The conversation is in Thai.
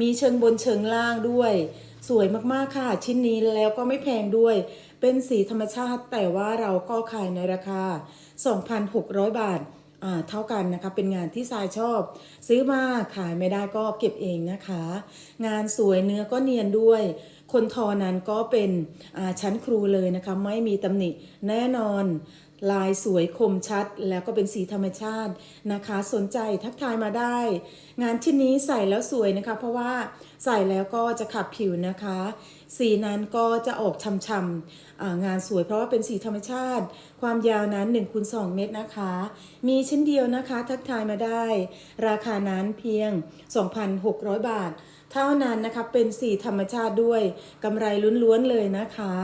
มีเชิงบนเชิงล่างด้วย สวยมากๆค่ะ ชิ้นนี้แล้วก็ไม่แพงด้วย เป็นสีธรรมชาติแต่ว่าเราก็ขายในราคา 2,600 บาทอ่าเท่ากันนะคะเป็นงานที่ทรายชอบ ซื้อมาขายไม่ได้ก็เก็บเองนะคะ งานสวยเนื้อก็เนียนด้วยคนทอนั้นก็เป็นชั้นครูเลยนะคะไม่มีตำหนิแน่นอนลายสวยคมชัดแล้วก็เป็นสีธรรมชาตินะคะ สนใจทักทายมาได้ งานชิ้นนี้ใส่แล้วสวยนะคะ เพราะว่าใส่แล้วก็จะขับผิวนะคะ สีนั้นก็จะออกช่ำๆงานสวยเพราะว่าเป็นสีธรรมชาติ ความยาวนั้น1คูณ2เมตรนะคะ มีชิ้นเดียวนะคะ ทักทายมาได้ ราคานั้นเพียง 2,600 บาท เท่านั้นนะคะเป็นสีธรรมชาติด้วยกำไรล้วนๆเลยนะคะ